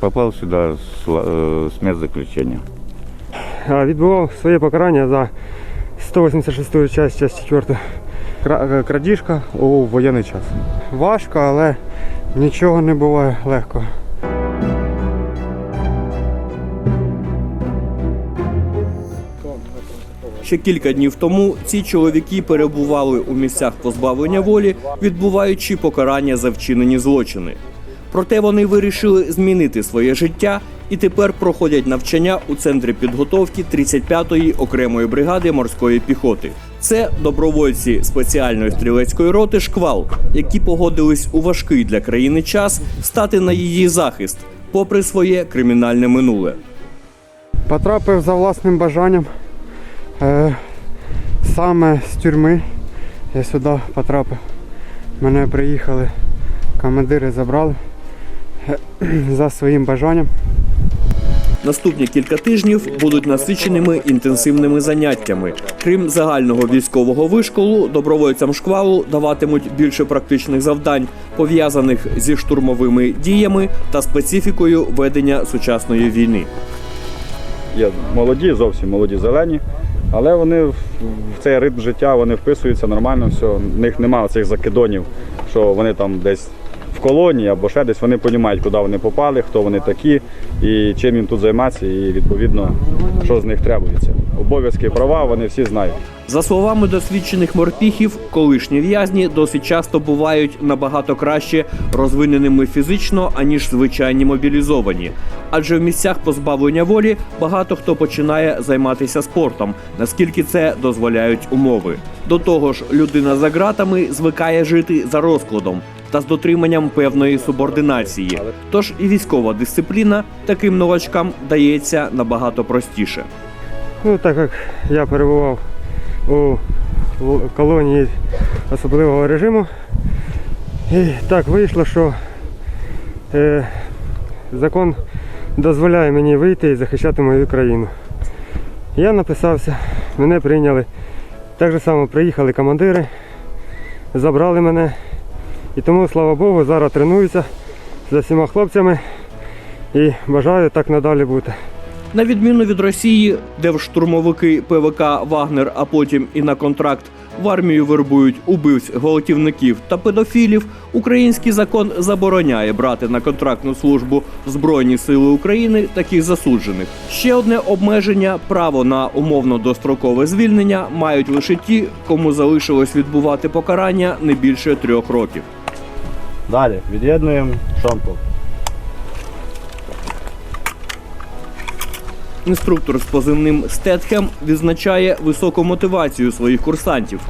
попал сюда с, ла- э, заключения. А, Відбував своє покарання за 186 часть, часть 4. Крадіжка у воєнний час. Важко, але нічого не буває легко. Ще кілька днів тому ці чоловіки перебували у місцях позбавлення волі, відбуваючи покарання за вчинені злочини. Проте вони вирішили змінити своє життя і тепер проходять навчання у центрі підготовки 35-ї окремої бригади морської піхоти. Це добровольці спеціальної стрілецької роти Шквал, які погодились у важкий для країни час стати на її захист, попри своє кримінальне минуле. Потрапив за власним бажанням. Е, саме з тюрми я сюди потрапив. Мене приїхали, командири забрали за своїм бажанням. Наступні кілька тижнів будуть насиченими інтенсивними заняттями. Крім загального військового вишколу, добровольцям шквалу даватимуть більше практичних завдань, пов'язаних зі штурмовими діями та специфікою ведення сучасної війни. Є молоді, зовсім молоді зелені, але вони в цей ритм життя вони вписуються нормально, все. В них немає цих закидонів, що вони там десь в колонії або ще десь. Вони розуміють, куди вони попали, хто вони такі і чим їм тут займатися, і відповідно, що з них требується. Обов'язки права вони всі знають. За словами досвідчених морпіхів, колишні в'язні досить часто бувають набагато краще розвиненими фізично, аніж звичайні мобілізовані. Адже в місцях позбавлення волі багато хто починає займатися спортом, наскільки це дозволяють умови. До того ж, людина за ґратами звикає жити за розкладом та з дотриманням певної субординації. Тож і військова дисципліна таким новачкам дається набагато простіше. Ну, так як я перебував у колонії особливого режиму, і так вийшло, що е, закон дозволяє мені вийти і захищати мою країну. Я написався, мене прийняли. Так же само приїхали командири, забрали мене. І тому, слава Богу, зараз тренуюся за всіма хлопцями і бажаю так надалі бути. На відміну від Росії, де в штурмовики ПВК Вагнер, а потім і на контракт в армію вербують убивць, гвалтівників та педофілів, український закон забороняє брати на контрактну службу Збройні Сили України таких засуджених. Ще одне обмеження право на умовно дострокове звільнення мають лише ті, кому залишилось відбувати покарання не більше трьох років. Далі від'єднуємо шомпол. Інструктор з позивним Стетхем відзначає високу мотивацію своїх курсантів.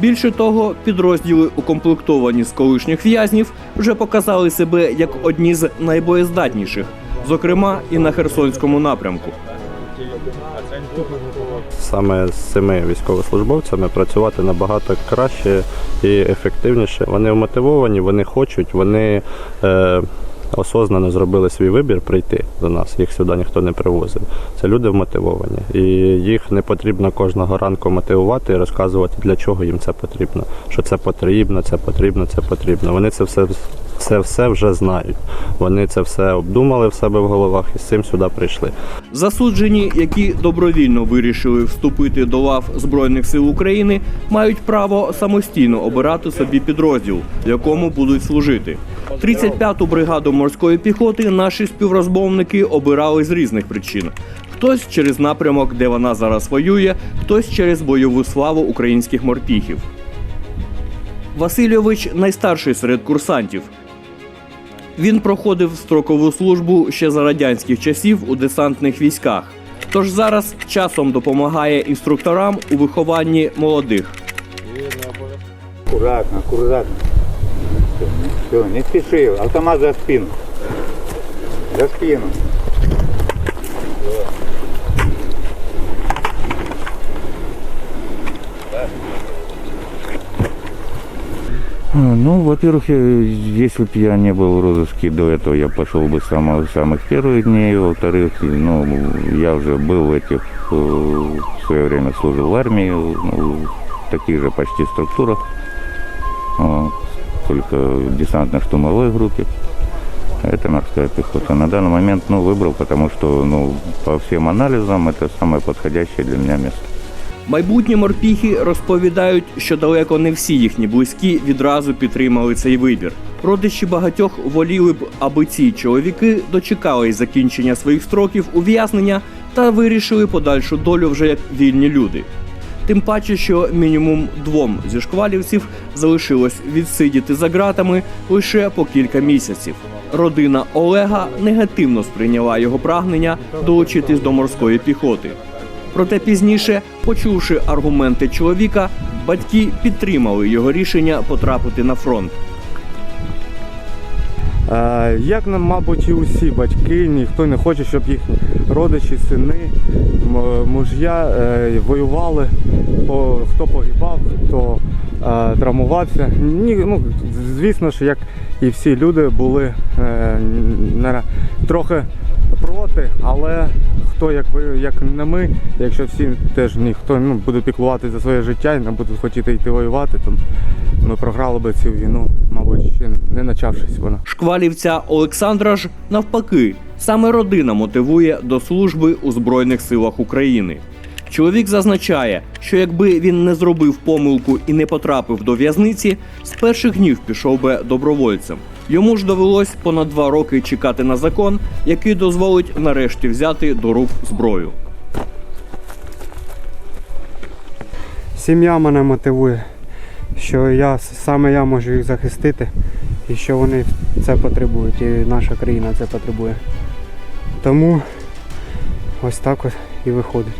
Більше того, підрозділи, укомплектовані з колишніх в'язнів, вже показали себе як одні з найбоєздатніших, зокрема і на Херсонському напрямку. Саме з цими військовослужбовцями працювати набагато краще і ефективніше. Вони вмотивовані, вони хочуть, вони е, осознано зробили свій вибір прийти до нас. Їх сюди ніхто не привозив. Це люди вмотивовані. І їх не потрібно кожного ранку мотивувати і розказувати, для чого їм це потрібно. Що це потрібно, це потрібно, це потрібно. Вони це все, це все вже знають. Вони це все обдумали в себе в головах і з цим сюди прийшли. Засуджені, які добровільно вирішили вступити до лав Збройних сил України, мають право самостійно обирати собі підрозділ, в якому будуть служити. 35-ту бригаду морської піхоти наші співрозмовники обирали з різних причин. Хтось через напрямок, де вона зараз воює, хтось через бойову славу українських морпіхів. Васильович найстарший серед курсантів. Він проходив строкову службу ще за радянських часів у десантних військах. Тож зараз часом допомагає інструкторам у вихованні молодих. Аккуратно, аккуратно. Все, не спеши. Автомат за спину. За спину. Ну, во-первых, если бы я не был в розыске до этого, я пошел бы с самых, самых первых дней. Во-вторых, ну, я уже был в этих, э, в свое время служил в армии, в таких же почти структурах, вот, только в десантно-штурмовой группе. Это морская пехота. На данный момент, ну, выбрал, потому что, ну, по всем анализам это самое подходящее для меня место. Майбутні морпіхи розповідають, що далеко не всі їхні близькі відразу підтримали цей вибір. Родичі багатьох воліли б, аби ці чоловіки дочекались закінчення своїх строків ув'язнення та вирішили подальшу долю вже як вільні люди. Тим паче, що мінімум двом зі шквалівців залишилось відсидіти за ґратами лише по кілька місяців. Родина Олега негативно сприйняла його прагнення долучитись до морської піхоти. Проте пізніше, почувши аргументи чоловіка, батьки підтримали його рішення потрапити на фронт. Як нам, мабуть, і усі батьки, ніхто не хоче, щоб їхні родичі, сини, муж'я е, воювали, хто погибав, хто травмувався. Ні, ну, звісно ж, як і всі люди були е, трохи проти, але хто як ви, як не ми, якщо всі теж ніхто ну, буде піклувати за своє життя і не буде хотіти йти воювати, то ми програли би цю війну, мабуть, ще не почавшись вона. Шквалівця Олександра ж навпаки, саме родина мотивує до служби у Збройних силах України. Чоловік зазначає, що якби він не зробив помилку і не потрапив до в'язниці, з перших днів пішов би добровольцем. Йому ж довелось понад два роки чекати на закон, який дозволить нарешті взяти до рук зброю. Сім'я мене мотивує, що я саме я можу їх захистити і що вони це потребують, і наша країна це потребує. Тому ось так от і виходить.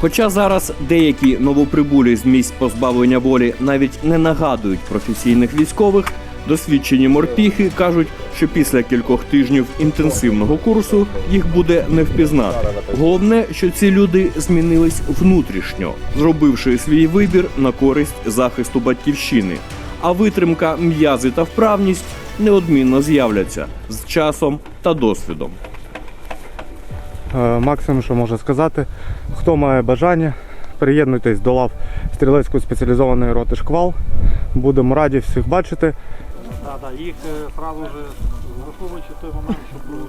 Хоча зараз деякі новоприбулі з місць позбавлення волі навіть не нагадують професійних військових, досвідчені морпіхи кажуть, що після кількох тижнів інтенсивного курсу їх буде не впізнати. Головне, що ці люди змінились внутрішньо, зробивши свій вибір на користь захисту батьківщини. А витримка, м'язи та вправність неодмінно з'являться з часом та досвідом. Е, Максимум, що можу сказати, хто має бажання, приєднуйтесь до лав стрілецької спеціалізованої роти шквал. Будемо раді всіх бачити. Так, так, їх е, одразу вже враховуючи той момент, щоб е,